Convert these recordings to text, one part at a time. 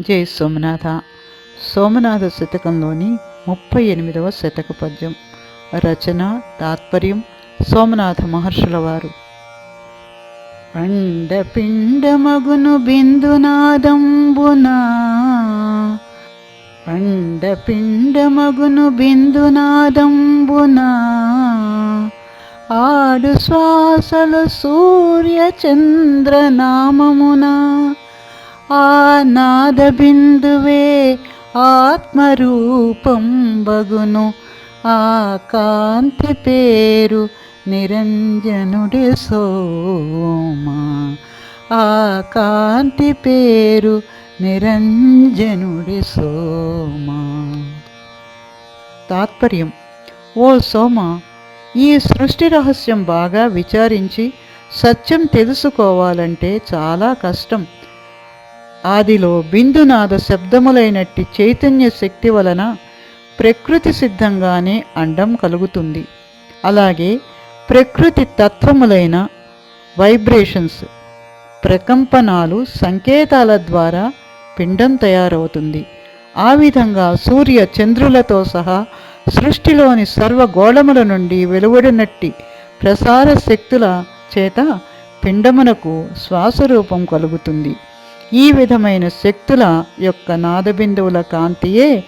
జై సోమనాథ. సోమనాథ శతకంలోని ముప్పై ఎనిమిదవ శతక పద్యం. రచన తాత్పర్యం సోమనాథ మహర్షుల వారు. అండపిండమగును బిందునాదంబునా. అండపిండమగును బిందునాదంబునా. ఆడు శ్వాసలు సూర్య చంద్రనామమునా ఆ నాదబిందువే ఆత్మరూపం బగును. ఆ కాంతి పేరు నిరంజనుడి సోమా. ఆ కాంతి పేరు నిరంజనుడి సోమా. తాత్పర్యం. ఓ సోమ ఈ సృష్టి రహస్యం బాగా విచారించి సత్యం తెలుసుకోవాలంటే చాలా కష్టం. ఆదిలో బిందునాద శబ్దములైనట్టి చైతన్య శక్తి వలన ప్రకృతి సిద్ధంగానే అండం కలుగుతుంది. అలాగే ప్రకృతి తత్వములైన వైబ్రేషన్స్ ప్రకంపనాలు సంకేతాల ద్వారా పిండం తయారవుతుంది. ఆ విధంగా సూర్య చంద్రులతో సహా సృష్టిలోని సర్వ గోళముల నుండి వెలువడినట్టి ప్రసార శక్తుల చేత పిండమునకు శ్వాసరూపం కలుగుతుంది. ఈ విధమైన శక్తుల యొక్క నాదబిందువుల కాంతియే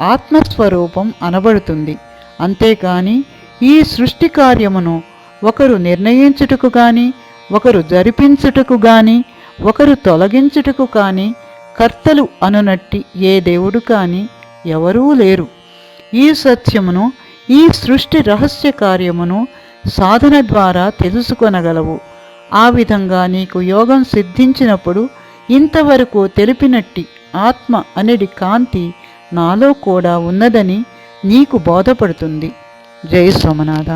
ఆత్మస్వరూపం అనబడుతుంది. అంతేకాని ఈ సృష్టి కార్యమును ఒకరు నిర్ణయించుటకు గాని ఒకరు జరిపించుటకు గాని ఒకరు తొలగించుటకు కానీ కర్తలు అనునట్టి ఏ దేవుడు కానీ ఎవరూ లేరు. ఈ సత్యమును ఈ సృష్టి రహస్య కార్యమును సాధన ద్వారా తెలుసుకొనగలవు. ఆ విధంగా నీకు యోగం సిద్ధించినప్పుడు ఇంతవరకు తెలిపినట్టి ఆత్మ అనేది కాంతి నాలో కూడా ఉన్నదని నీకు బోధపడుతుంది. జై సోమనాథ